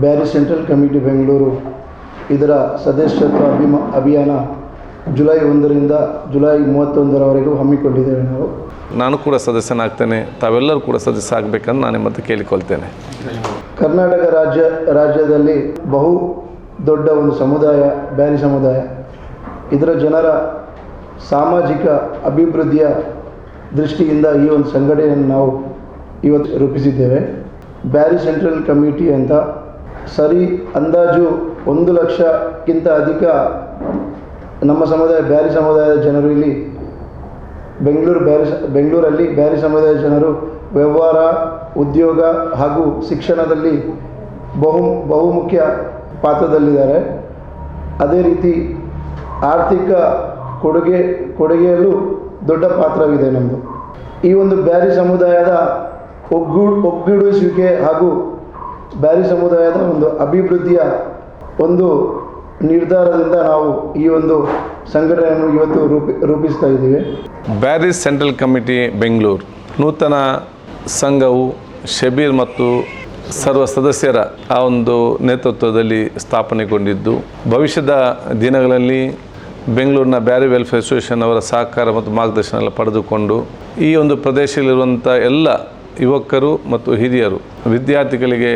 Beary central committee Bengaluru. ಇದರ ಸದಸ್ಯತ್ವ ಅಭಿಮ ಅಭಿಯಾನ ಜುಲೈ ಒಂದರಿಂದ ಜುಲೈ ಮೂವತ್ತೊಂದರವರೆಗೂ ಹಮ್ಮಿಕೊಂಡಿದ್ದೇವೆ ನಾವು. ನಾನು ಕೂಡ ಸದಸ್ಯನಾಗ್ತೇನೆ. ತಾವೆಲ್ಲರೂ ಕೂಡ ಸದಸ್ಯ ಆಗಬೇಕಂತ ನಾನು ಮತ್ತೆ ಕೇಳಿಕೊಳ್ತೇನೆ. ಕರ್ನಾಟಕ ರಾಜ್ಯ ರಾಜ್ಯದಲ್ಲಿ ಬಹು ದೊಡ್ಡ ಒಂದು ಸಮುದಾಯ ಬ್ಯಾರಿ ಸಮುದಾಯ. ಇದರ ಜನರ ಸಾಮಾಜಿಕ ಅಭಿವೃದ್ಧಿಯ ದೃಷ್ಟಿಯಿಂದ ಈ ಒಂದು ಸಂಘಟನೆಯನ್ನು ನಾವು ಇವತ್ತು ರೂಪಿಸಿದ್ದೇವೆ. ಬ್ಯಾರಿ ಸೆಂಟ್ರಲ್ ಕಮಿಟಿ ಅಂತ ಸರಿ ಅಂದಾಜು ಒಂದು ಲಕ್ಷಕ್ಕಿಂತ ಅಧಿಕ ನಮ್ಮ ಸಮುದಾಯ, ಬ್ಯಾರಿ ಸಮುದಾಯದ ಜನರು ಇಲ್ಲಿ. ಬೆಂಗಳೂರು ಬ್ಯಾರಿ ಬೆಂಗಳೂರಲ್ಲಿ ಬ್ಯಾರಿ ಸಮುದಾಯದ ಜನರು ವ್ಯವಹಾರ, ಉದ್ಯೋಗ ಹಾಗೂ ಶಿಕ್ಷಣದಲ್ಲಿ ಬಹು, ಬಹುಮುಖ್ಯ ಪಾತ್ರದಲ್ಲಿದ್ದಾರೆ. ಅದೇ ರೀತಿ ಆರ್ಥಿಕ ಕೊಡುಗೆ, ಕೊಡುಗೆಯಲ್ಲೂ ದೊಡ್ಡ ಪಾತ್ರವಿದೆ ನಮ್ಮದು ಈ ಒಂದು ಬ್ಯಾರಿ ಸಮುದಾಯದ ಒಗ್ಗೂ, ಒಗ್ಗೂಡಿಸುವಿಕೆ ಹಾಗೂ ಬ್ಯಾರಿ ಸಮುದಾಯದ ಒಂದು ಅಭಿವೃದ್ಧಿಯ ಒಂದು ನಿರ್ಧಾರದಿಂದ ನಾವು ಈ ಒಂದು ಸಂಘಟನೆಯನ್ನು ಇವತ್ತು ರೂಪಿ, ರೂಪಿಸ್ತಾ ಇದ್ದೀವಿ. Bearys central committee Bengaluru. ನೂತನ ಸಂಘವು ಶಬೀರ್ ಮತ್ತು ಸರ್ವ ಸದಸ್ಯರ ಆ ಒಂದು ನೇತೃತ್ವದಲ್ಲಿ ಸ್ಥಾಪನೆಗೊಂಡಿದ್ದು. ಭವಿಷ್ಯದ ದಿನಗಳಲ್ಲಿ ಬೆಂಗಳೂರಿನ ಬ್ಯಾರಿ ವೆಲ್ಫೇರ್ ಅಸೋಸಿಯೇಷನ್ ಅವರ ಸಹಕಾರ ಮತ್ತು ಮಾರ್ಗದರ್ಶನ ಎಲ್ಲ ಪಡೆದುಕೊಂಡು ಈ ಒಂದು ಪ್ರದೇಶದಲ್ಲಿರುವಂಥ ಎಲ್ಲ ಯುವಕರು ಮತ್ತು ಹಿರಿಯರು, ವಿದ್ಯಾರ್ಥಿಗಳಿಗೆ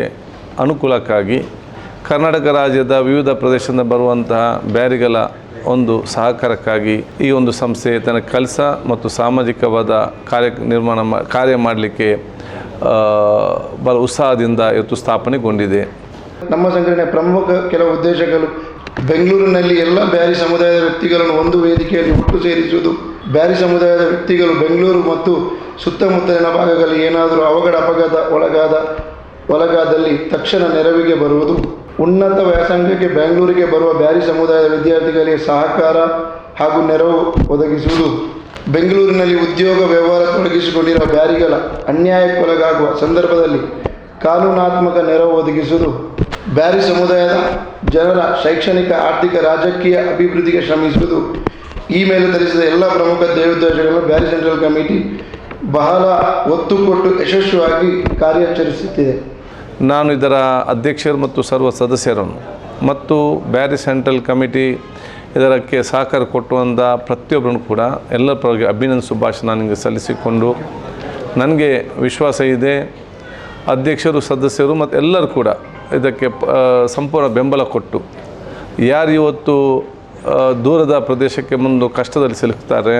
ಅನುಕೂಲಕ್ಕಾಗಿ ಕರ್ನಾಟಕ ರಾಜ್ಯದ ವಿವಿಧ ಪ್ರದೇಶದಿಂದ ಬರುವಂತಹ ಬ್ಯಾರಿಗಳ ಒಂದು ಸಹಕಾರಕ್ಕಾಗಿ ಈ ಒಂದು ಸಂಸ್ಥೆ ತನ್ನ ಕೆಲಸ ಮತ್ತು ಸಾಮಾಜಿಕವಾದ ಕಾರ್ಯ ನಿರ್ಮಾಣ ಕಾರ್ಯ ಮಾಡಲಿಕ್ಕೆ ಬಹಳ ಉತ್ಸಾಹದಿಂದ ಇವತ್ತು ಸ್ಥಾಪನೆಗೊಂಡಿದೆ. ನಮ್ಮ ಸಂಘಟನೆಯ ಪ್ರಮುಖ ಕೆಲವು ಉದ್ದೇಶಗಳು ಬೆಂಗಳೂರಿನಲ್ಲಿ ಎಲ್ಲ ಬ್ಯಾರಿ ಸಮುದಾಯದ ವ್ಯಕ್ತಿಗಳನ್ನು ಒಂದು ವೇದಿಕೆಯಲ್ಲಿ ಒಟ್ಟು ಸೇರಿಸುವುದು. ಬ್ಯಾರಿ ಸಮುದಾಯದ ವ್ಯಕ್ತಿಗಳು ಬೆಂಗಳೂರು ಮತ್ತು ಸುತ್ತಮುತ್ತಲಿನ ಭಾಗಗಳಲ್ಲಿ ಏನಾದರೂ ಅವಘಡ, ಅಪಘಾತ ಒಳಗಾದ ಒಳಗಾದಲ್ಲಿ ತಕ್ಷಣ ನೆರವಿಗೆ ಬರುವುದು. ಉನ್ನತ ವ್ಯಾಸಂಗಕ್ಕೆ ಬೆಂಗಳೂರಿಗೆ ಬರುವ ಬ್ಯಾರಿ ಸಮುದಾಯದ ವಿದ್ಯಾರ್ಥಿಗಳಿಗೆ ಸಹಕಾರ ಹಾಗೂ ನೆರವು ಒದಗಿಸುವುದು. ಬೆಂಗಳೂರಿನಲ್ಲಿ ಉದ್ಯೋಗ ವ್ಯವಹಾರ ತೊಡಗಿಸಿಕೊಂಡಿರುವ ಬ್ಯಾರಿಗಳ ಅನ್ಯಾಯಕ್ಕೊಳಗಾಗುವ ಸಂದರ್ಭದಲ್ಲಿ ಕಾನೂನಾತ್ಮಕ ನೆರವು ಒದಗಿಸುವುದು. ಬ್ಯಾರಿ ಸಮುದಾಯದ ಜನರ ಶೈಕ್ಷಣಿಕ, ಆರ್ಥಿಕ, ರಾಜಕೀಯ ಅಭಿವೃದ್ಧಿಗೆ ಶ್ರಮಿಸುವುದು. ಈ ಮೇಲೆ ಧರಿಸಿದ ಎಲ್ಲ ಪ್ರಮುಖ ದೇವೋದ್ದೇಶಗಳನ್ನು ಬ್ಯಾರಿ ಸೆಂಟ್ರಲ್ ಕಮಿಟಿ ಬಹಳ ಒತ್ತು ಕೊಟ್ಟು ಯಶಸ್ವಿಯಾಗಿ ಕಾರ್ಯಾಚರಿಸುತ್ತಿದೆ. ನಾನು ಇದರ ಅಧ್ಯಕ್ಷರು ಮತ್ತು ಸರ್ವ ಸದಸ್ಯರನ್ನು ಮತ್ತು ಬ್ಯಾರಿ ಸೆಂಟ್ರಲ್ ಕಮಿಟಿ ಇದಕ್ಕೆ ಸಹಕಾರ ಕೊಟ್ಟುವಂಥ ಪ್ರತಿಯೊಬ್ಬರನ್ನು ಕೂಡ ಎಲ್ಲ ಪರವಾಗಿ ಅಭಿನಂದ ಶುಭಾಶಯ ನನಗೆ ಸಲ್ಲಿಸಿಕೊಂಡು ನನಗೆ ವಿಶ್ವಾಸ ಇದೆ. ಅಧ್ಯಕ್ಷರು, ಸದಸ್ಯರು ಮತ್ತು ಎಲ್ಲರೂ ಕೂಡ ಇದಕ್ಕೆ ಸಂಪೂರ್ಣ ಬೆಂಬಲ ಕೊಟ್ಟು ಯಾರು ಇವತ್ತು ದೂರದ ಪ್ರದೇಶಕ್ಕೆ ಮುಂದೆ ಕಷ್ಟದಲ್ಲಿ ಸಿಲುಕ್ತಾರೆ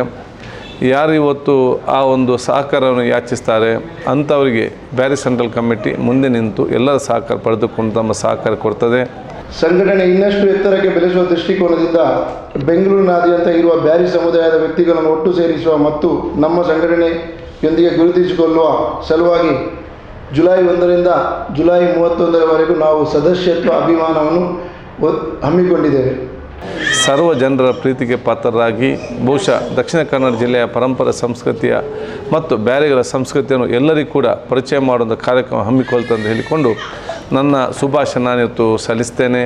ಯಾರು ಇವತ್ತು ಆ ಒಂದು ಸಹಕಾರವನ್ನು ಯಾಚಿಸ್ತಾರೆ ಅಂಥವರಿಗೆ ಬ್ಯಾರಿ ಸೆಂಟ್ರಲ್ ಕಮಿಟಿ ಮುಂದೆ ನಿಂತು ಎಲ್ಲರ ಸಹಕಾರ ಪಡೆದುಕೊಂಡು ತಮ್ಮ ಸಹಕಾರ ಕೊಡ್ತದೆ. ಸಂಘಟನೆ ಇನ್ನಷ್ಟು ಎತ್ತರಕ್ಕೆ ಬೆಳೆಸುವ ದೃಷ್ಟಿಕೋನದಿಂದ ಬೆಂಗಳೂರಿನಾದ್ಯಂತ ಇರುವ ಬ್ಯಾರಿ ಸಮುದಾಯದ ವ್ಯಕ್ತಿಗಳನ್ನು ಒಟ್ಟು ಸೇರಿಸುವ ಮತ್ತು ನಮ್ಮ ಸಂಘಟನೆಯೊಂದಿಗೆ ಗುರುತಿಸಿಕೊಳ್ಳುವ ಸಲುವಾಗಿ ಜುಲೈ ಒಂದರಿಂದ ಜುಲೈ ಮೂವತ್ತೊಂದರವರೆಗೂ ನಾವು ಸದಸ್ಯತ್ವ ಅಭಿಮಾನವನ್ನು ಹಮ್ಮಿಕೊಂಡಿದ್ದೇವೆ. ಸರ್ವ ಜನರ ಪ್ರೀತಿಗೆ ಪಾತ್ರರಾಗಿ ಬಹುಶಃ ದಕ್ಷಿಣ ಕನ್ನಡ ಜಿಲ್ಲೆಯ ಪರಂಪರೆ, ಸಂಸ್ಕೃತಿಯ ಮತ್ತು ಬ್ಯಾರಿಗಳ ಸಂಸ್ಕೃತಿಯನ್ನು ಎಲ್ಲರಿಗೂ ಕೂಡ ಪರಿಚಯ ಮಾಡುವಂಥ ಕಾರ್ಯಕ್ರಮ ಹಮ್ಮಿಕೊಳ್ತಂದು ಹೇಳಿಕೊಂಡು ನನ್ನ ಶುಭಾಶಯ ನಾನಿವತ್ತು ಸಲ್ಲಿಸ್ತೇನೆ.